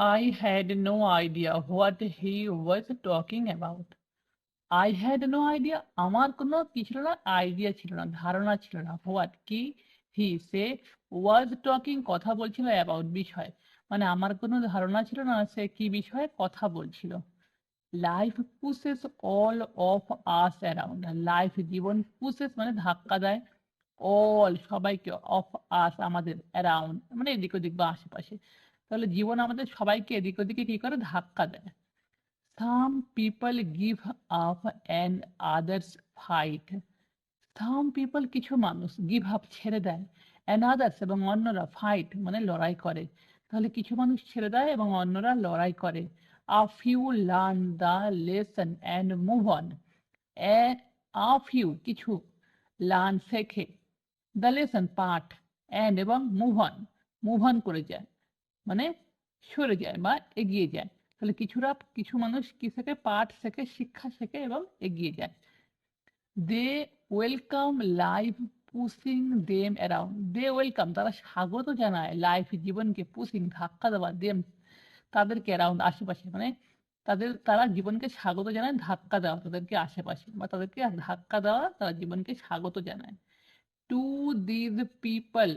I had no idea what he was talking about. I had no idea. আমার কোনো কি ছিল না আইডিয়া ছিল না, ধারণা ছিল না হোয়াট কি হি সে ওয়াজ টকিং কথা বলছিল অ্যাবাউট বিষয়। মানে আমার কোনো ধারণা ছিল না সে কি বিষয়ে কথা বলছিল। Life pushes all of us around life Jibon pushes মানে ধাক্কা দেয় অল সবাইকে অফ আস আমাদের অ্যারাউন্ড মানে এদিক ওদিক বা আশেপাশে। তাহলে জীবন আমাদের সবাইকে এদিক ওদিকে কি করে? ধাক্কা দেয়। Some people give up and others fight some people কিছু মানুষ গিভ আপ ছেড়ে দেয় অ্যান্ড আদার্স এবং অন্যরা ফাইট মানে লড়াই করে। তাহলে কিছু মানুষ ছেড়ে দেয় এবং অন্যরা লড়াই করে। A few learn the lesson and move on a few কিছু লার্ন শেখে। দ্য লেসন পাঠ অ্যান্ড এবং মুভ অন মুভ অন করে যায়। মানে সরে যায় বা এগিয়ে যায়। তাহলে কিছুরা কিছু মানুষ কি শেখে? পাঠ শেখে, শিক্ষা শেখে এবং এগিয়ে যায়। They welcome life pushing them around they welcome তারা স্বাগত জানায় লাইফ জীবনকে পুশিং ধাক্কা দেওয়া দেম তাদেরকে অ্যারাউন্ড আশেপাশে। মানে তাদের, তারা জীবনকে স্বাগত জানায়, ধাক্কা দেওয়া তাদেরকে আশেপাশে বা তাদেরকে ধাক্কা দেওয়া তারা জীবনকে স্বাগত জানায়। টু দিজ পিপল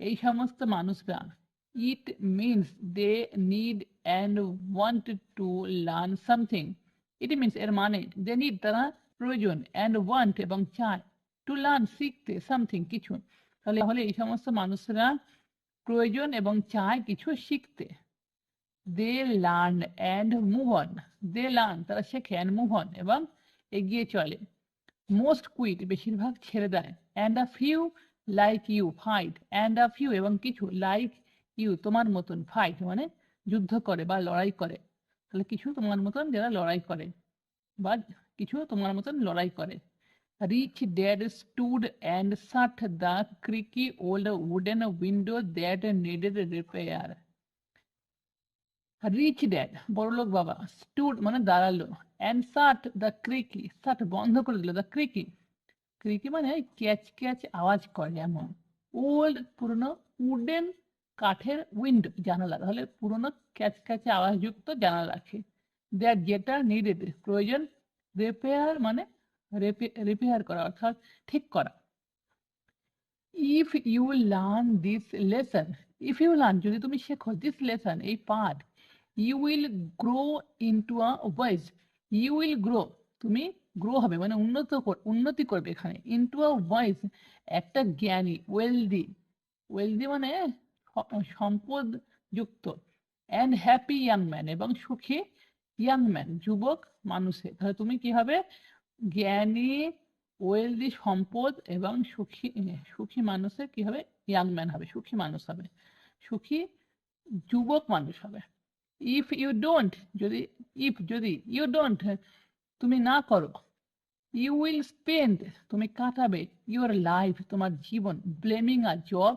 এই সমস্ত মানুষরা it means they need and want to learn something it means এর মানে দে নিড তারা প্রয়োজন অ্যান্ড ওয়ান্ট এবং চায় টু লার্ন শিখতে সামথিং কিছু তাহলে তাহলে এই সমস্ত মানুষরা প্রয়োজন এবং চায় কিছু শিখতে they learn and move on they learn তারা শেখে অ্যান্ড মুভ অন এবং এগিয়ে চলে মোস্ট কুইট বেশিরভাগ ছেড়ে দেয় and a few like you fight and a few এবং কিছু লাইক ইউ তোমার মতন ফাইট মানে যুদ্ধ করে বা লড়াই করে। তাহলে কিছু তোমার মতন যারা লড়াই করে, বা কিছু তোমার মতন লড়াই করে। Rich dad stood and shut the creaky old wooden window that needed repair rich dad বড়লোক বাবা স্টুড মানে দাঁড়াল and shut the creaky shut বন্ধ করে দিল দ্য ক্রিকি ক্রিকি মানে ক্যাচ ক্যাচ আওয়াজ করে এমন। ওল্ড পুরনো উডেন কাঠের উইন্ডো জানালা, তাহলে পুরনো ক্যাচ ক্যাচে আওয়াজযুক্ত জানালা রাখে দ্যাট যেটা নিডেড প্রয়োজন রিপেয়ার মানে রিপেয়ার করা, অর্থাৎ ঠিক করা। If you learn this lesson if you learn যদি তুমি শেখো দিস লেসন এই পাঠ you will grow into a wise you will grow তুমি গ্রো হবে মানে উন্নত উন্নতি করবে এখানে ইন্টু আ ওয়াইজ একটা জ্ঞানী ওয়েলদি ওয়েলদি মানে সম্পদ যুক্ত অ্যান্ড হ্যাপি ইয়াং ম্যান এবং সুখী ইয়াং ম্যান যুবক মানুষে তাহলে তুমি কি হবে? জ্ঞানী ওয়েলদি সম্পদ এবং সুখী সুখী মানুষের কি হবে? ইয়াং ম্যান হবে, সুখী মানুষ হবে। সুখী যুবক মানুষ হবে। ইফ ইউ ডোন্ট যদি ইফ যদি ইউ ডোন্ট তুমি না করো ইউ উইল স্পেন্ড তুমি কাটাবে ইউর লাইফ তোমার জীবন। ব্লেমিং আ জব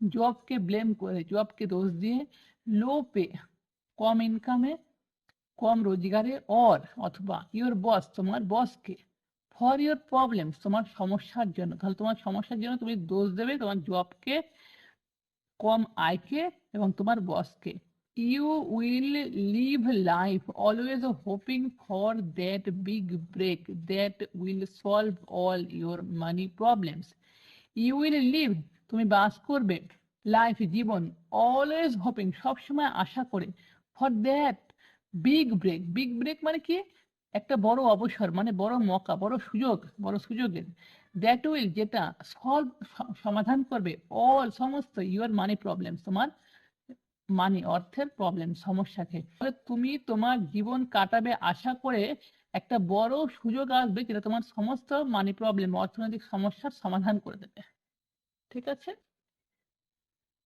জবকে ব্লেম করে জবকে দোষ দিয়ে লো পে কম ইনকামে কম রোজগারে অর অথবা ইউর বস তোমার বসকে ফর ইউর প্রবলেম তোমার সমস্যার জন্য তাহলে তোমার সমস্যার জন্য তুমি দোষ দেবে তোমার জবকে কম আয়কে এবং তোমার বসকে you will live life always hoping for that big break that will solve all your money problems you will live তুমি বাস করবে লাইফ জীবন অলওয়েজ হোপিং সবসময় আশা করে। For that big break big break মানে কি? একটা বড় অবসর মানে বড় মকা, বড় সুযোগ, বড় সুযোগের। দ্যাট উইল যেটা সলভ সমাধান করবে অল সমস্ত ইউর মানি প্রবলেম তোমার মানি অর্থের প্রবলেম সমস্যাকে। তুমি তোমার জীবন কাটাবে আশা করে একটা বড় সুযোগ আসবে যেটা তোমার সমস্ত মানি প্রবলেম অর্থনৈতিক সমস্যার সমাধান করে দেবে। ঠিক আছে?